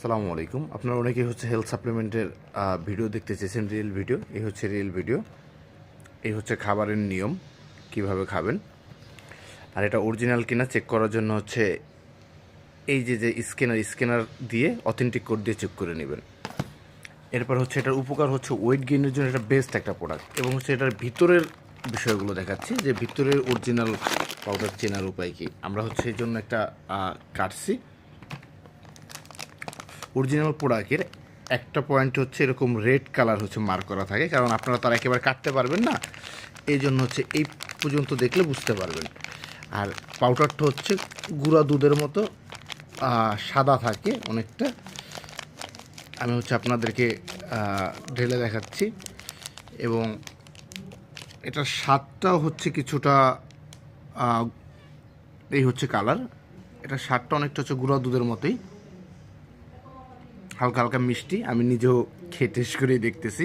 সালামু আলাইকুম। আপনারা অনেকেই হচ্ছে হেলথ সাপ্লিমেন্টের ভিডিও দেখতে চেয়েছেন রিয়েল ভিডিও এই হচ্ছে রিয়েল ভিডিও এই হচ্ছে খাবারের নিয়ম, কীভাবে খাবেন। আর এটা অরিজিনাল কিনা চেক করার জন্য হচ্ছে এই যে যে স্ক্যানার স্ক্যানার দিয়ে অথেন্টিক কোড দিয়ে চেক করে নেবেন। এরপর হচ্ছে এটার উপকার হচ্ছে ওয়েট গেইনের জন্য এটা বেস্ট একটা প্রোডাক্ট এবং হচ্ছে এটার ভিতরের বিষয়গুলো দেখাচ্ছি, যে ভিতরের অরিজিনাল পাউডার চেনার উপায় কি। আমরা হচ্ছে এই জন্য একটা কাটছি। অরিজিনাল প্রোডাক্টের একটা পয়েন্ট হচ্ছে এরকম রেড কালার হচ্ছে মার্ক করা থাকে, কারণ আপনারা তারা একেবারে কাটতে পারবেন না। এই জন্য হচ্ছে এই পর্যন্ত দেখলে বুঝতে পারবেন। আর পাউডারটা হচ্ছে গুঁড়া দুধের মতো সাদা থাকে অনেকটা। আমি হচ্ছে আপনাদেরকে ঢেলে দেখাচ্ছি। এবং এটার স্বাদটাও হচ্ছে কিছুটা এই হচ্ছে কালার এটার স্বাদটা অনেকটা হচ্ছে গুঁড়া দুধের মতোই। হালকা হালকা মিষ্টি আমি নিজেও খেয়ে টেস্ট করেই দেখতেছি।